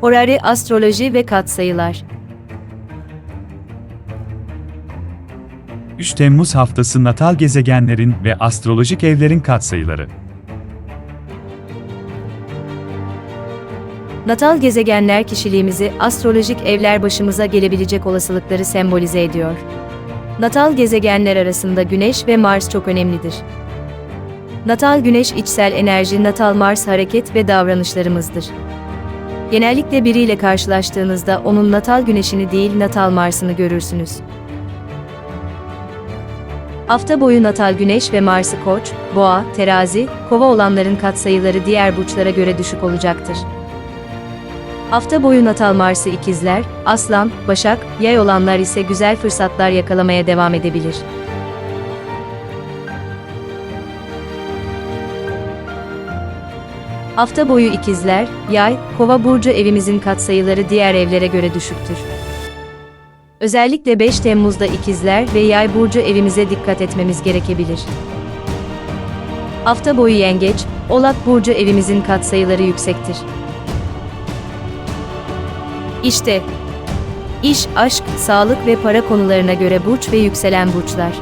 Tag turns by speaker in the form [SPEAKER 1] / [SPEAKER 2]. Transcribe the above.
[SPEAKER 1] Horari astroloji ve katsayılar.
[SPEAKER 2] 3 Temmuz haftası natal gezegenlerin ve astrolojik evlerin katsayıları.
[SPEAKER 1] Natal gezegenler kişiliğimizi, astrolojik evler başımıza gelebilecek olasılıkları sembolize ediyor. Natal gezegenler arasında Güneş ve Mars çok önemlidir. Natal Güneş içsel enerji, natal Mars hareket ve davranışlarımızdır. Genellikle biriyle karşılaştığınızda onun natal Güneş'ini değil natal Mars'ını görürsünüz. Hafta boyu natal Güneş ve Mars'ı Koç, Boğa, Terazi, Kova olanların katsayıları diğer burçlara göre düşük olacaktır. Hafta boyu natal Mars'ı ikizler, Aslan, Başak, Yay olanlar ise güzel fırsatlar yakalamaya devam edebilir. Hafta boyu ikizler, Yay, Kova burcu evimizin katsayıları diğer evlere göre düşüktür. Özellikle 5 Temmuz'da ikizler ve Yay burcu evimize dikkat etmemiz gerekebilir. Hafta boyu Yengeç, Oğlak burcu evimizin katsayıları yüksektir. İşte, iş, aşk, sağlık ve para konularına göre burç ve yükselen burçlar.